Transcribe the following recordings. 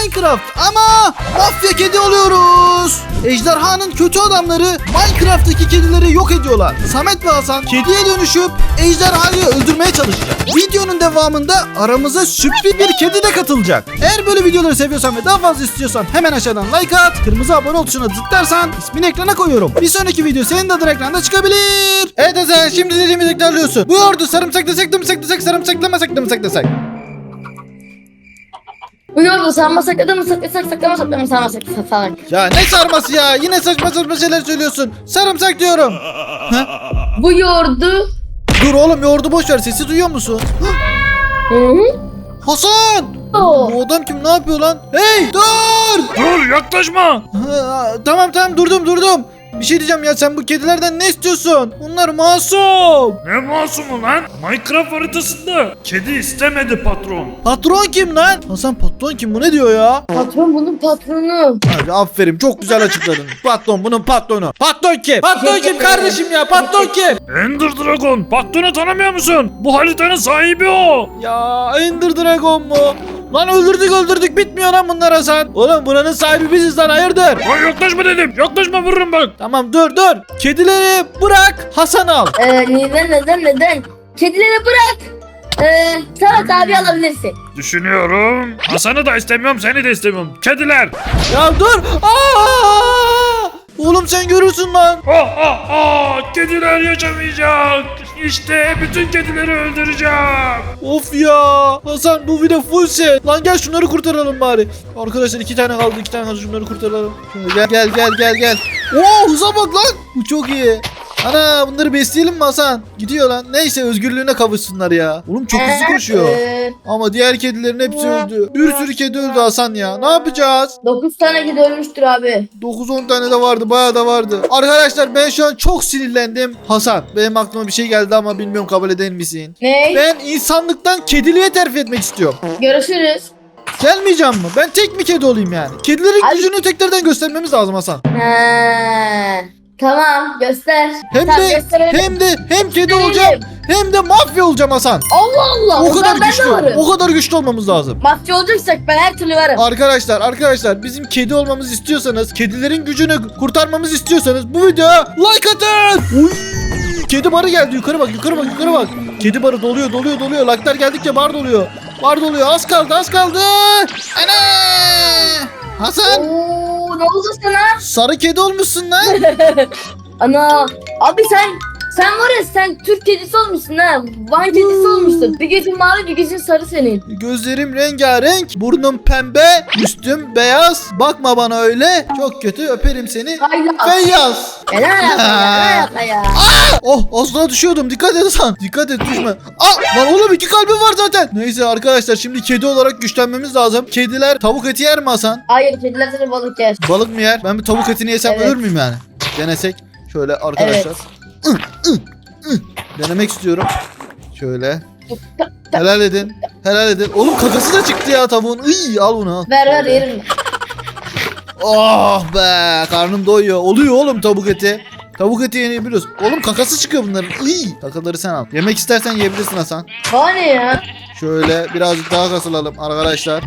Minecraft ama mafya kedi oluyoruz. Ejderhanın kötü adamları Minecraft'taki kedileri yok ediyorlar. Samet ve Hasan kediye dönüşüp ejderhayı öldürmeye çalışacak. Videonun devamında aramıza sürpriz bir kedi de katılacak. Eğer böyle videoları seviyorsan ve daha fazla istiyorsan hemen aşağıdan like at, kırmızı abone ol tuşuna tıklarsan ismini ekrana koyuyorum. Bir sonraki video senin de adın ekranda çıkabilir. Evet Hasan şimdi dediğimizi tekrarlıyorsun. Bu yoğurdu sarımsak desek de mi desek sarımsaklamasak mı desek? Bu yolda sarmasak da mı saklasak saklamasak da mı sarmasak saklasak. Ya ne sarması ya? Yine saçma saçma şeyler söylüyorsun. Sarımsak diyorum. Bu yoğurdu Dur oğlum yoğurdu boş ver. Sesi duyuyor musun? Hı hı. Hasan! Bu adam kim ne yapıyor lan? Hey dur! Dur yaklaşma. Ha, tamam tamam durdum durdum. Bir şey diyeceğim ya sen bu kedilerden ne istiyorsun? Bunlar masum. Ne masumu lan? Minecraft haritasında. Kedi istemedi patron. Patron kim lan? Hasan patron kim bu ne diyor ya? Patron bunun patronu. Hadi aferin çok güzel açıkladın. patron bunun patronu. Patron kim? Patron kim kardeşim ya? Patron kim? Ender Dragon. Patronu tanımıyor musun? Bu haritanın sahibi o. Ya Ender Dragon mu? Lan öldürdük öldürdük bitmiyor lan bunlar Hasan. Oğlum buranın sahibi biziz lan hayırdır? Ay yaklaşma dedim. Yaklaşma vururum bak. Tamam dur dur. Kedileri bırak Hasan al. Ee, neden neden neden? Kedileri bırak. Ee, Samet abi alabilirsin. Düşünüyorum. Hasan'ı da istemiyorum seni de istemiyorum. Kediler. Ya dur. Aa! Oğlum sen görürsün lan. Ah ah ah. Kediler yaşamayacak. İşte bütün kedileri öldüreceğim. Of ya. Hasan bu video full set. Lan gel şunları kurtaralım bari. Arkadaşlar iki tane kaldı iki tane kaldı şunları kurtaralım. Şöyle gel gel gel gel gel. Oo hıza bak lan. Bu çok iyi. Ana bunları besleyelim mi Hasan? Gidiyor lan. Neyse özgürlüğüne kavuşsunlar ya. Oğlum çok hızlı koşuyor. Ee, Ama diğer kedilerin hepsi öldü. Bir sürü kedi öldü Hasan ya. Ne yapacağız? 9 tane kedi ölmüştür abi. 9-10 tane de vardı bayağı da vardı. Arkadaşlar ben şu an çok sinirlendim. Hasan benim aklıma bir şey geldi ama bilmiyorum kabul eder misin? Ne? Ben insanlıktan kediliğe terfi etmek istiyorum. Görüşürüz. Gelmeyeceğim mi? Ben tek mi kedi olayım yani? Kedilerin Ay- gücünü tekrardan göstermemiz lazım Hasan. He. Tamam göster. Hem tamam, de gösterelim. hem de hem kedi Gösterelim. olacağım hem de mafya olacağım Hasan. Allah Allah. O kadar ben de güçlü. O kadar güçlü olmamız lazım. Mafya olacaksak ben her türlü varım. Arkadaşlar arkadaşlar bizim kedi olmamızı istiyorsanız kedilerin gücünü kurtarmamızı istiyorsanız bu videoya like atın. Uy, kedi barı geldi yukarı bak yukarı bak yukarı bak. Kedi barı doluyor doluyor doluyor. Like'lar geldikçe bar doluyor. Bar doluyor az kaldı az kaldı. Ana! Hasan Oo ne oldu sana? sarı kedi olmuşsun lan. Ana. Abi sen sen var ya sen Türk kedisi olmuşsun ha. Van kedisi olmuşsun. Bir gözün mavi bir gözün sarı senin. Gözlerim rengarenk, burnum pembe, üstüm beyaz. Bakma bana öyle. Çok kötü öperim seni. Hayla. Beyaz. Ya ne alaka ya? Ne alaka ya? Oh asla düşüyordum. Dikkat et Hasan. Dikkat et düşme. Aa lan oğlum iki kalbim var zaten. Neyse arkadaşlar şimdi kedi olarak güçlenmemiz lazım. Kediler tavuk eti yer mi Hasan? Hayır kediler seni balık yer. Balık mı yer? Ben bir tavuk etini yesem Evet. ölür müyüm yani? Denesek. Şöyle arkadaşlar. Denemek istiyorum. Şöyle. Helal edin. Helal edin. Oğlum kakası da çıktı ya tavuğun. Iy, al bunu al. Ver ver yerim. Oh be karnım doyuyor. Oluyor oğlum tavuk eti. Tavuk eti yiyebiliyoruz. Oğlum kakası çıkıyor bunların. Iy, kakaları sen al. Yemek istersen yiyebilirsin Hasan. Bana ne ya? Şöyle birazcık daha kasılalım arkadaşlar.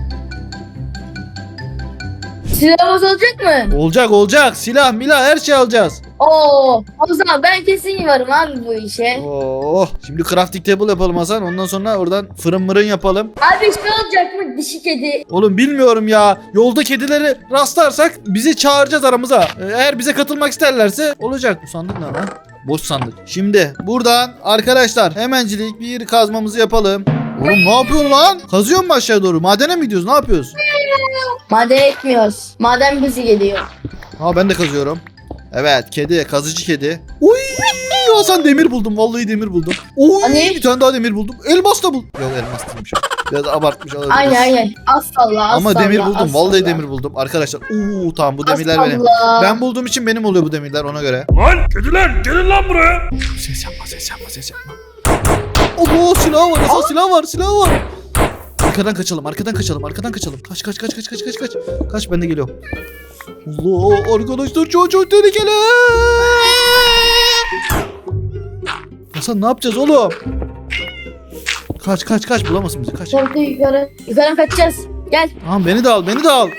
Silahımız olacak mı? Olacak olacak. Silah milah her şey alacağız. Oo. O zaman ben kesin varım abi bu işe. Oh. Şimdi crafting table yapalım Hasan. Ondan sonra oradan fırın mırın yapalım. Abi işte olacak mı dişi kedi? Oğlum bilmiyorum ya. Yolda kedileri rastlarsak bizi çağıracağız aramıza. Eğer bize katılmak isterlerse olacak. Bu sandık ne lan? Boş sandık. Şimdi buradan arkadaşlar hemencilik bir kazmamızı yapalım. Oğlum ne yapıyorsun lan? Kazıyor mu aşağı doğru? Madene mi gidiyoruz? Ne yapıyoruz? Maden etmiyoruz. Maden bizi geliyor. Ha ben de kazıyorum. Evet kedi kazıcı kedi. Uy Hasan demir buldum. Vallahi demir buldum. Oy Hani? bir tane daha demir buldum. Elmas da buldum. Yok elmas değilmiş. Biraz abartmış olabiliriz. Aynen aynen. Az Ama salla, demir buldum. az Vallahi demir buldum. Arkadaşlar uuu tamam bu demirler benim. salla. Ben bulduğum için benim oluyor bu demirler ona göre. Lan kediler gelin lan buraya. Ses yapma ses yapma ses yapma. Allah silah var Hasan silah var silah var. Arkadan kaçalım arkadan kaçalım arkadan kaçalım. Kaç kaç kaç kaç kaç kaç kaç. Kaç ben de geliyorum. Allah arkadaşlar çok çok tehlikeli. Hasan ne yapacağız oğlum? Kaç kaç kaç bulamasın bizi kaç. Yukarı yukarı. Yukarı kaçacağız. Gel. Tamam beni de al beni de al.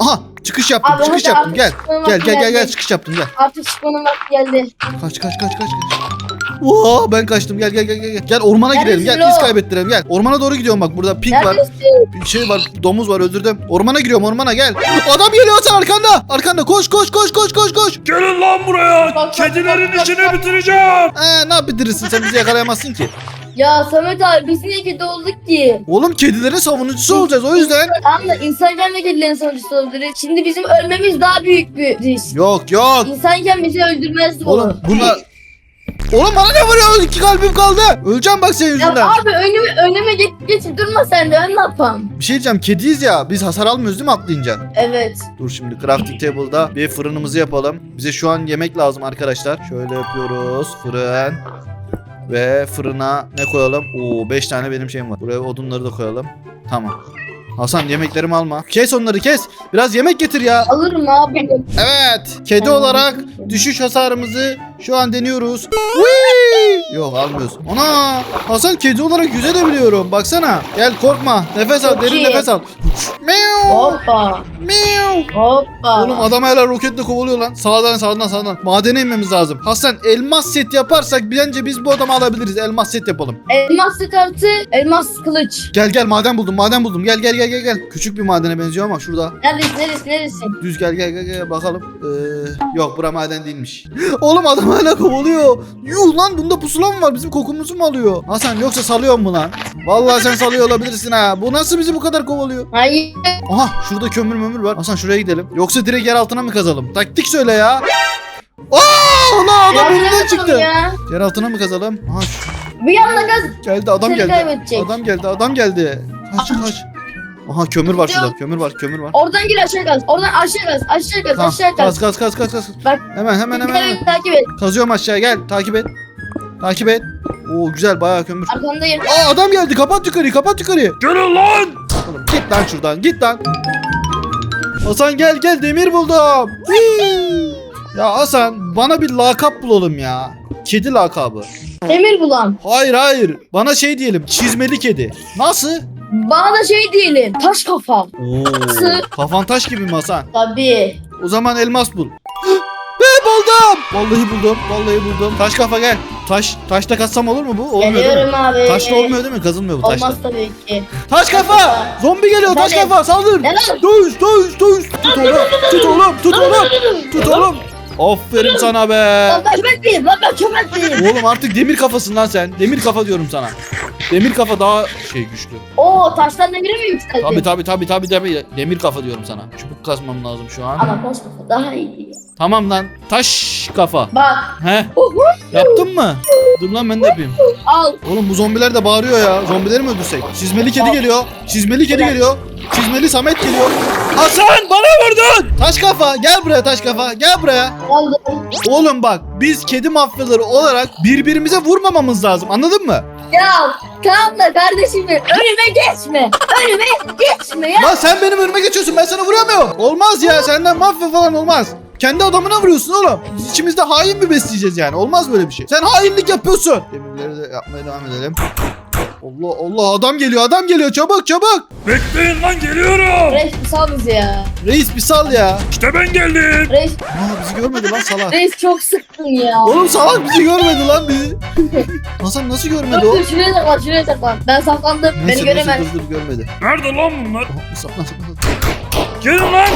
Aha çıkış yaptım Abi çıkış yaptım gel. Gel gel gel gel çıkış yaptım gel. Artık çıkmanın vakti geldi. Kaç kaç kaç kaç kaç. Oo, ben kaçtım gel gel gel gel. Gel ormana girelim gel iz lo? kaybettirelim gel. Ormana doğru gidiyorum bak burada pink var. Neredesin? Bir şey var domuz var öldürdüm. Ormana giriyorum ormana gel. Adam geliyor sen arkanda. Arkanda koş koş koş koş koş koş. Gelin lan buraya. Bak, Kedilerin bak, bak, işini bak. bitireceğim. Ee, ne yapabilirsin sen bizi yakalayamazsın ki. Ya Samet abi biz niye kedi olduk ki? Oğlum kedilerin savunucusu olacağız o yüzden. Tamam da insanken de kedilerin sonuçta olabilir. Şimdi bizim ölmemiz daha büyük bir risk. Yok yok. İnsanken bizi öldürmezdi bu. Oğlum bunlar... Oğlum bana ne vuruyor? İki kalbim kaldı. Öleceğim bak senin Ya yüzünden. abi önüme, önüme geç, geçip durma sen de ne yapayım? Bir şey diyeceğim kediyiz ya. Biz hasar almıyoruz değil mi atlayınca? Evet. Dur şimdi crafting table'da bir fırınımızı yapalım. Bize şu an yemek lazım arkadaşlar. Şöyle yapıyoruz. Fırın. Ve fırına ne koyalım? Oo 5 tane benim şeyim var. Buraya odunları da koyalım. Tamam. Hasan yemeklerimi alma. Kes onları kes. Biraz yemek getir ya. Alırım abi. Evet. Kedi olarak düşüş hasarımızı şu an deniyoruz. Whee! Yok almıyoruz. Ana! Hasan kedi olarak yüzebiliyorum. Baksana. Gel korkma. Nefes al. Çok Derin iyi. nefes al. Meow. Hoppa. Meow. Hoppa. Oğlum adam hala roketle kovalıyor lan. Sağdan sağdan sağdan. Madene inmemiz lazım. Hasan elmas set yaparsak bence biz bu adamı alabiliriz. Elmas set yapalım. Elmas set artı elmas kılıç. Gel gel maden buldum maden buldum. Gel gel gel gel gel. Küçük bir madene benziyor ama şurada. Neredesin neredesin neredesin? Düz gel gel gel gel bakalım. Ee, yok bura maden değilmiş. Oğlum adam hala kovalıyor. Yuh lan bunda pusula mı var? Bizim kokumuzu mu alıyor? Hasan yoksa salıyor mu lan? Vallahi sen salıyor olabilirsin ha. Bu nasıl bizi bu kadar kovalıyor? Hayır. Aha şurada kömür mömür var. Hasan şuraya gidelim. Yoksa direkt yer altına mı kazalım? Taktik söyle ya. Aa lan adam Ya, çıktı. Ya. Yer altına mı kazalım? Aha şu- Bir anda gaz. geldi adam Seni geldi. kaybedecek. Adam geldi adam geldi. Kaç kaç. Aha kömür var şurada. Kömür var kömür var. Oradan gir aşağı gaz. Oradan aşağı gaz. Aşağı gaz. Tamam. Aşağı Kaz gaz. kaz kaz kaz kaz. Bak. Hemen hemen hemen. hemen. Takip et. Kazıyorum aşağıya gel takip et. Takip et. Oo güzel bayağı kömür. Arkandayım. Aa adam geldi kapat yukarıyı kapat yukarıyı. Gelin lan. Oğlum git lan şuradan git lan. Hasan gel gel demir buldum. Hii. Ya Hasan bana bir lakap bulalım ya. Kedi lakabı. Demir bulan. Hayır hayır. Bana şey diyelim. Çizmeli kedi. Nasıl? Bana da şey diyelim. Taş kafam. Oo. Nasıl? Kafan taş gibi mi Hasan? Tabii. O zaman elmas bul. Be buldum. Vallahi buldum. Vallahi buldum. Taş kafa gel. Taş taşta katsam olur mu bu? Olmuyor değil mi? Geliyorum abi. Taşta olmuyor değil mi? Kazılmıyor bu. Olmaz tabii ki. Taş kafa! Zombi geliyor taş Tabii. kafa saldır! Ne lan? Dövüş dövüş dövüş! Tut oğlum! Tut oğlum! Tut oğlum! Tut oğlum! Aferin sana be! Lan ben. Lan ben köpekliyim. Oğlum artık demir kafasın lan sen. Demir kafa diyorum sana. Demir kafa daha şey güçlü. Oo taştan demire mi yükseldi? Tabi tabi tabi tabi tabi. Demir kafa diyorum sana. Çubuk kazmam lazım şu an. Ama taş kafa daha iyi. Tamam lan. Taş kafa. Bak. He? Yaptın mı? Dur lan ben de yapayım. Al. Oğlum bu zombiler de bağırıyor ya. Zombileri mi öldürsek? Çizmeli kedi geliyor. Çizmeli kedi geliyor. Çizmeli Samet geliyor. Hasan bana vurdun. Taş kafa gel buraya taş kafa gel buraya. Aldım. Oğlum bak biz kedi mafyaları olarak birbirimize vurmamamız lazım anladın mı? Ya tamam da kardeşim önüme geçme. Önüme geçme ya. Lan sen benim önüme geçiyorsun ben sana vuramıyorum. Olmaz ya senden mafya falan olmaz. Kendi adamına vuruyorsun oğlum. Biz içimizde hain mi besleyeceğiz yani? Olmaz böyle bir şey. Sen hainlik yapıyorsun. Demirleri de yapmaya devam edelim. Allah Allah adam geliyor adam geliyor çabuk çabuk. Bekleyin lan geliyorum. Reis bir sal bizi ya. Reis bir sal ya. İşte ben geldim. Reis, Aa bizi görmedi lan salak. reis çok sıktın ya. Oğlum salak bizi görmedi lan bizi. Hasan nasıl Dur görmedi o? dur şuraya saklan şuraya saklan. Ben saklandım beni Neyse, göremez. neyse, dur dur görmedi. Nerede lan bunlar? Saklan saklan. saklan. Gelin lan.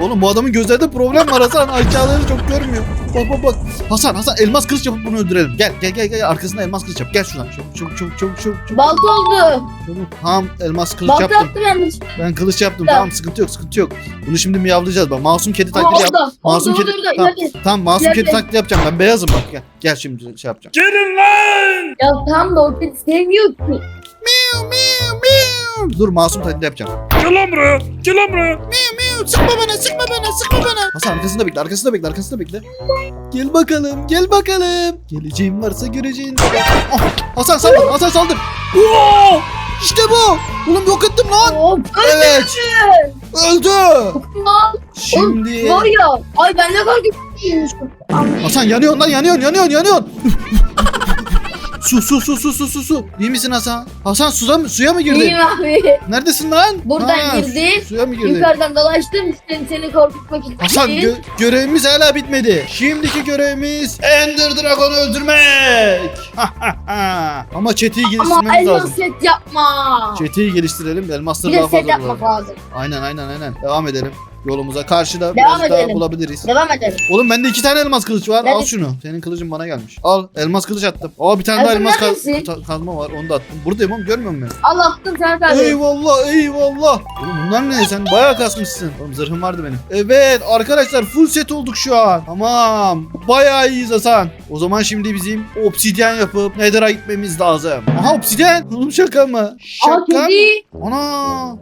Oğlum bu adamın gözlerinde problem var Hasan. Aşağıları çok görmüyor. Bak bak bak. Hasan Hasan elmas kılıç yapıp bunu öldürelim. Gel gel gel gel arkasında elmas kılıç yap. Gel şuradan. Çabuk çabuk çabuk çabuk çabuk. çabuk. Balta oldu. Çabuk. Tamam elmas kılıç Balta yaptım. yaptım. Ben kılıç yaptım. Tamam. Tamam sıkıntı yok sıkıntı yok. Bunu şimdi miyavlayacağız bak. Masum kedi taklidi yap. Masum Orada kedi. orada. Tamam. İleride. Tamam masum kedi taklidi yapacağım. Ben beyazım bak. Gel. Gel şimdi şey yapacağım. Gelin lan. Ya tamam da o kedi sevmiyor ki. Miau miau miau. Dur masum taklidi yapacağım. Gel lan buraya. Gel lan buraya. Miau, Sıkma bana sıkma bana sıkma bana. Hasan arkasında bekle arkasında bekle arkasında bekle. Gel bakalım gel bakalım. Geleceğim varsa göreceğin. Ah, Hasan saldır Hasan saldır. Oo, işte bu. Oğlum yok ettim lan. Hop. Evet. Öldü. Lan. Şimdi. Var ya. Ay ben ne kadar güçlüymüşüm. Hasan yanıyorsun lan yanıyorsun yanıyorsun yanıyorsun. Su su su su su su su. İyi misin Hasan? Hasan suda mı, suya mı girdin? İyiyim abi. Neredesin lan? Buradan Ha, girdim. su- Suya mı girdin? Yukarıdan dolaştım seni, seni korkutmak için. Hasan gö- görevimiz hala bitmedi. Şimdiki görevimiz Ender Dragon'u öldürmek. Ama çeteyi Ama geliştirmemiz elmas lazım. set yapma. Çeteyi geliştirelim. Elmasları daha de set fazla yapmak bulalım. lazım. Aynen aynen aynen. Devam edelim. Yolumuza karşıda Devam biraz daha edelim. bulabiliriz. Devam edelim. Oğlum bende iki tane elmas kılıç var. Al Nerede? şunu. Senin kılıcın bana gelmiş. Al elmas kılıç attım. Aa bir tane daha elmas kaz- neredesin? ta- kazma var. Onu da attım. Buradayım oğlum görmüyor musun beni? Allah attım sen abi. Eyvallah eyvallah. Oğlum bunlar ne? Sen bayağı kasmışsın. Oğlum zırhım vardı benim. Evet arkadaşlar full set olduk şu an. Tamam. Bayağı iyiyiz Hasan. O zaman şimdi bizim obsidyen yapıp Nether'a gitmemiz lazım. Aha obsidyen. Oğlum şaka mı? Aa Şaka mı? kedi. Ana.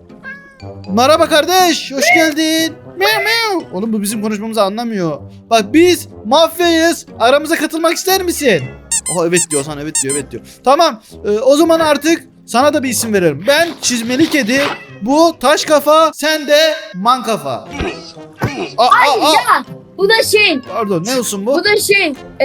Merhaba kardeş. Hoş geldin. Meow meow. Oğlum bu bizim konuşmamızı anlamıyor. Bak biz mafyayız. Aramıza katılmak ister misin? Oha evet diyor Hasan evet diyor evet diyor. Tamam. Ee, o zaman artık sana da bir isim verelim. Ben çizmeli kedi. Bu taş kafa. Sen de man kafa. Aa, Ay aa, aa. ya. Bu da şey. Pardon ne olsun bu? Bu da şey. E,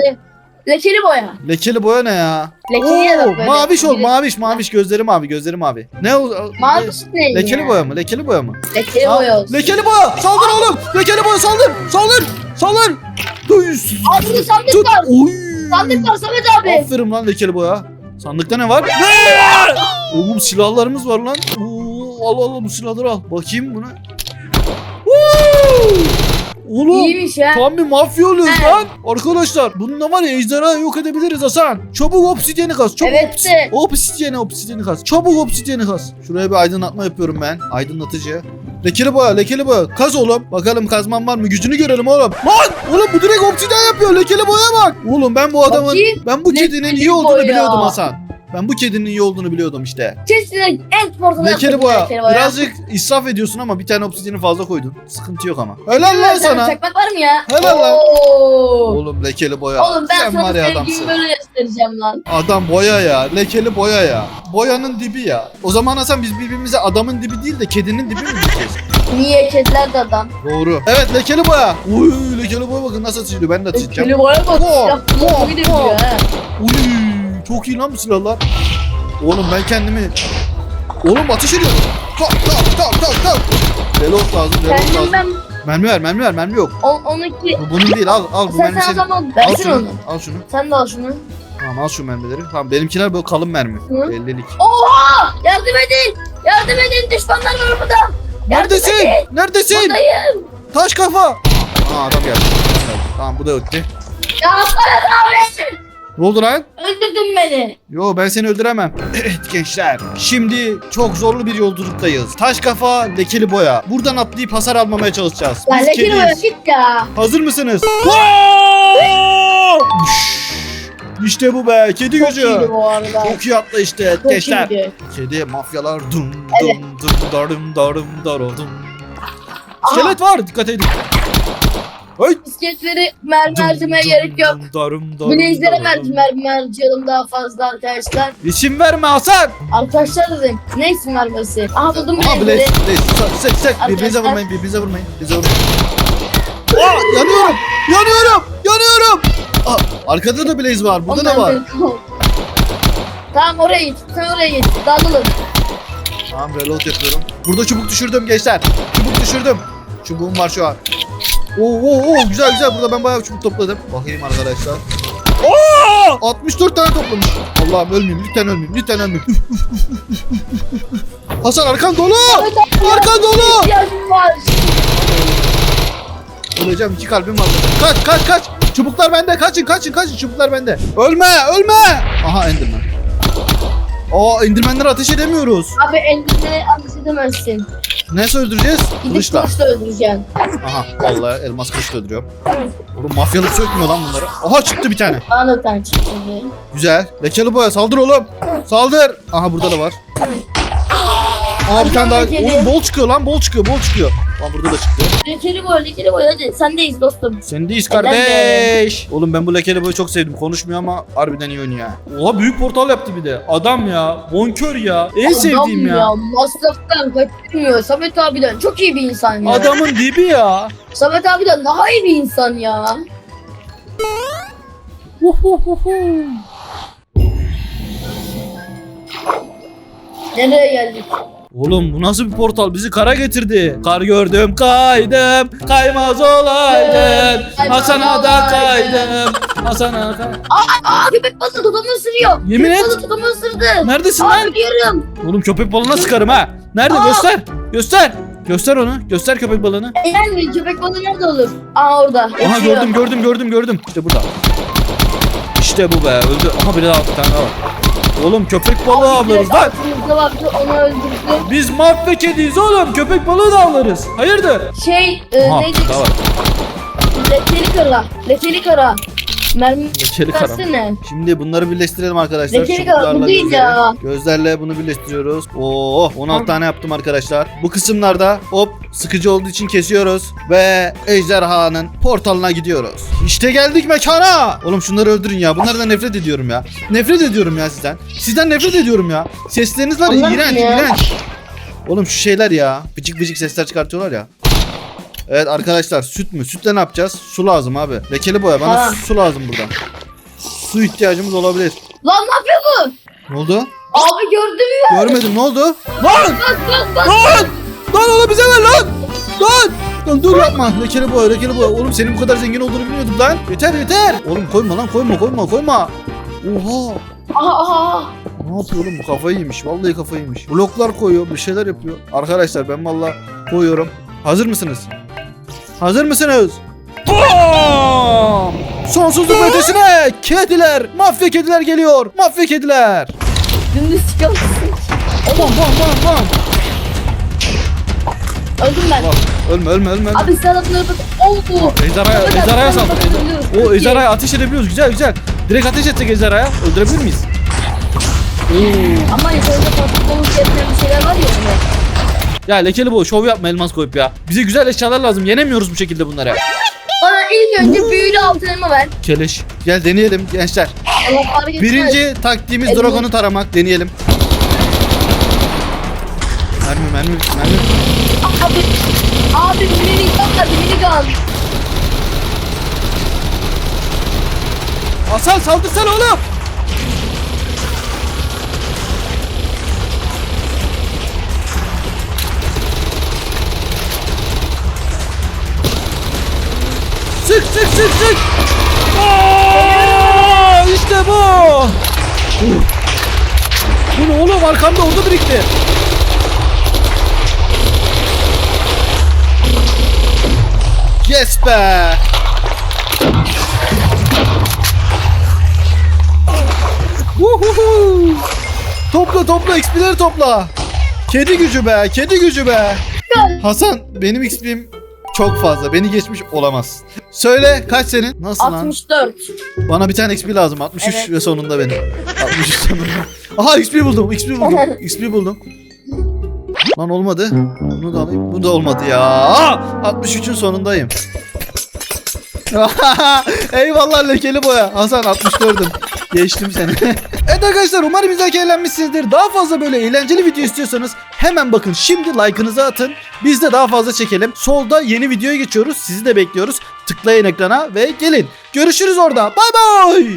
lekeli boya. Lekeli boya ne ya? Lekeli ya da Oo, böyle. maviş ol maviş maviş gözleri mavi gözleri mavi. Ne o? Mavi ne? Lekeli ya? boya mı? Lekeli boya mı? Lekeli Ha, boya olsun. Lekeli boya! Saldır oğlum! Lekeli boya saldır! Saldır! Saldır! Duyuz! Abi sandık Tut! var. Oy! Sandık var Samet abi. Aferin lan lekeli boya. Sandıkta ne var? Oğlum silahlarımız var lan. Oo, al al al bu silahları al. Bakayım buna. Woo! Oğlum İyiymiş ya. tam bir mafya oluyoruz Evet. lan. Arkadaşlar bununla var ya ejderha yok edebiliriz Hasan. Çabuk obsidyeni kaz. Çabuk Evet obs- de. Obsidyeni obsidyeni kaz. Çabuk obsidyeni kaz. Şuraya bir aydınlatma yapıyorum ben. Aydınlatıcı. Lekeli boya lekeli boya. Kaz oğlum. Bakalım kazman var mı? Gücünü görelim oğlum. Lan! Oğlum bu direkt obsidyen yapıyor. Lekeli boya bak. Oğlum ben bu adamın Bakayım. ben bu kedinin Lekeli iyi olduğunu boya. biliyordum Hasan. Ben bu kedinin iyi olduğunu biliyordum işte. Kesin en sportunu Lekeli boya. Birazcık israf ediyorsun ama bir tane obsidyeni fazla koydun. Sıkıntı yok ama. Helal lan sana. Çakmak var mı ya? Helal lan. Oo. Oğlum lekeli boya. Oğlum ben Sen sana var ya sevgimi adamsın. böyle göstereceğim lan. Adam boya ya. Lekeli boya ya. Boyanın dibi ya. O zaman Hasan biz birbirimize adamın dibi değil de kedinin dibi mi diyeceğiz? Niye kediler de adam? Doğru. Evet lekeli boya. Uy lekeli boya bakın nasıl atışıyor. Ben de atacağım. Lekeli boya bak. Wow, Yaptığım wow, gibi ha. Uy çok iyi lan bu silahlar. Oğlum ben kendimi... Oğlum ateş ediyorum. Tak tak tak tak tak. Reload lazım reload lazım. ben Mermi ver mermi ver mermi yok. on, onunki... Bu bunun değil al al bu Sen mermi sen o senin. zaman Al şunu. onu. Al şunu. Sen de al şunu. Tamam al şu mermileri. Tamam benimkiler böyle kalın mermi. Hı. 50'lik. Oha! Yardım edin! Yardım edin! Düşmanlar var burada! Yardım Neredesin? edin! Neredesin? Buradayım! Taş kafa. Aa adam geldi. Tamam bu da öttü. Ya abi! Ne oldu lan? Öldürdün beni! Yo ben seni öldüremem. Evet gençler. Şimdi çok zorlu bir yolculuktayız. Taş kafa, lekeli boya. Buradan atlayıp hasar almamaya çalışacağız. Ya Biz lekeli kediyiz. boya git ya! Hazır mısınız? işte bu be. Kedi Çok gücü. iyiydi bu arada. Çok iyi atla işte Çok gençler. iyiydi. Kedi mafyalar dum Evet. dum dum darım darım. Aha. İskelet var dikkat edin. Hey. Bisikletleri mermi harcamaya gerek yok. darım darım darım. mermi mermi harcayalım daha fazla arkadaşlar. İsim verme Hasan. Arkadaşlar dedim. Ne isim vermesi? Aha buldum Aha Blaze, Blaze'leri. Blaze. Sek sek. Birbirinize vurmayın, birbirinize vurmayın. Birbirinize vurmayın. Aa, yanıyorum, yanıyorum, yanıyorum. Aa, arkada da Blaze var, burada da Ondan var. Tamam oraya git. Sen oraya git. Dağılın. Tamam reload yapıyorum. Burada çubuk düşürdüm gençler. Çubuk düşürdüm. Çubuğum var şu an. Oo, oo, oo, güzel güzel. Burada ben bayağı çubuk topladım. Bakayım arkadaşlar. Oo! 64 tane toplamış. Allah'ım ölmeyeyim. Lütfen ölmeyeyim. Lütfen ölmeyeyim. Hasan arkan dolu. Arkan dolu. Öleceğim iki kalbim var. Kaç kaç kaç. Çubuklar bende. Kaçın kaçın kaçın. Çubuklar bende. Ölme ölme. Aha Enderman. Aa Enderman'lere ateş edemiyoruz. Abi elbise ateş edemezsin. Nasıl öldüreceğiz? Gidip Kılıçla. kılıçla öldüreceksin. Aha vallahi elmas kılıçla öldürüyorum. Oğlum mafyalık sökmüyor lan bunları. Aha çıktı bir tane. Bana da tane çıktı. Güzel. Lekeli boya saldır oğlum. Saldır. Aha burada da var. Aha bir tane daha. Oğlum bol çıkıyor lan bol çıkıyor bol çıkıyor. Lan burada da çıktı. Lekeli boy, lekeli boy hadi. Sendeyiz dostum. Sendeyiz Helal kardeş. Oğlum ben bu lekeli boyu çok sevdim. Konuşmuyor ama harbiden iyi oynuyor. Oha büyük portal yaptı bir de. Adam ya. Bonkör ya. En sevdiğim ya. Masraftan kaçırmıyor. Samet abiden çok iyi bir insan ya. Adamın dibi ya. Samet abiden daha iyi bir insan ya. Nereye geldik? Oğlum bu nasıl bir portal? Bizi kara getirdi. Kar gördüm kaydım. Kaymaz olaydın. Hasan'a da kaydım. Hasan'a kaydım. Aa köpek balığı tokamı ısırıyor. Yemin köpek et. balığı tokamı ısırdı. Neredesin Aa lan? biliyorum. Oğlum köpek balığına sıkarım ha. Nerede? Aa. Göster. Göster. Göster onu. Göster köpek balığını. Yani köpek balığı nerede olur? Aa orada. Aha Uçuyor. gördüm gördüm gördüm gördüm. İşte burada. İşte bu be öldü. Aha biri daha bir tane daha var. Oğlum köpek balığı avlarız lan. Altımızda vardı onu öldürdü. Biz mafya kediyiz oğlum. Köpek balığı da avlarız. Hayırdır? Şey e, Aha neydi? Lekeli kara. Lekeli kara. Mermi Lekeli kara. versene. Şimdi bunları birleştirelim arkadaşlar. Lekeli Çubuklarla kara, bu değil gözleri. ya. Gözlerle bunu birleştiriyoruz. Oo 16 Tamam. tane yaptım arkadaşlar. Bu kısımlarda hop sıkıcı olduğu için kesiyoruz ve ejderhanın portalına gidiyoruz. İşte geldik mekana. Oğlum şunları öldürün ya. Bunlardan nefret ediyorum ya. Nefret ediyorum ya sizden. Sizden nefret ediyorum ya. Sesleriniz var ya Onlar iğrenç ya? iğrenç. Oğlum şu şeyler ya. Bıcık bıcık sesler çıkartıyorlar ya. Evet arkadaşlar süt mü? Sütle ne yapacağız? Su lazım abi. Lekeli boya bana Ha. su lazım burada. Su ihtiyacımız olabilir. Lan ne yapıyor bu? Ne oldu? Abi gördün mü? Görmedim ne oldu? Lan! Bak bak bak. Lan! Lan onu bize ver lan! Lan! Lan dur yapma. Lekeli boya, lekeli boya. Oğlum senin bu kadar zengin olduğunu bilmiyordum lan. Yeter yeter. Oğlum koyma lan koyma koyma koyma. Oha. Aha aha. Ne yapıyor oğlum bu kafayı yemiş. Vallahi kafayı yemiş. Bloklar koyuyor, bir şeyler yapıyor. Arkadaşlar ben vallahi koyuyorum. Hazır mısınız? Hazır mısınız? Bam! Sonsuzluk ötesine kediler, mafya kediler geliyor. Mafya kediler. Dümdüz çıkalım. Bam bam bam bam. Öldüm ben. Bak, ölme ölme ölme. ölme. Abi sana bunları bak. Oldu. Ejderhaya, saldır. ejder- bak, O ejderhaya ateş edebiliyoruz. Güzel güzel. Direkt ateş etsek ejderhaya. Öldürebilir miyiz? Oo. Ama yukarıda yetmeyen bir şeyler var ya. Hani. Ya lekeli bu şov yapma elmas koyup ya. Bize güzel eşyalar lazım. Yenemiyoruz bu şekilde bunları. Bana ilk önce büyülü altın elma ver. Keleş. Gel deneyelim gençler. Allah fark etmez. Birinci taktiğimiz Elmas. dragonu taramak. Deneyelim. Mermi mermi mermi. Abi. Abi minigun var minigun. Hasan saldırsana oğlum. Sık sık sık. Aa, işte bu. Bu ne oğlum arkamda orada birikti. Yes be. Uhuhu. Topla topla XP'leri topla. Kedi gücü be, kedi gücü be. Hasan benim XP'm çok fazla. Beni geçmiş olamaz. Söyle kaç senin? Nasıl lan? 64. Bana bir tane XP lazım. 63 Evet. ve sonunda benim. 63 sonunda. Aha XP buldum. XP buldum. XP buldum. Lan olmadı. Bunu da alayım. Bu da olmadı ya. Aa, 63'ün sonundayım. Eyvallah lekeli boya. Hasan 64'üm. Geçtim seni. evet arkadaşlar umarım izlerken eğlenmişsinizdir. Daha fazla böyle eğlenceli video istiyorsanız hemen bakın şimdi like'ınızı atın. Biz de daha fazla çekelim. Solda yeni videoya geçiyoruz. Sizi de bekliyoruz. Tıklayın ekrana ve gelin. Görüşürüz orada. Bay bay.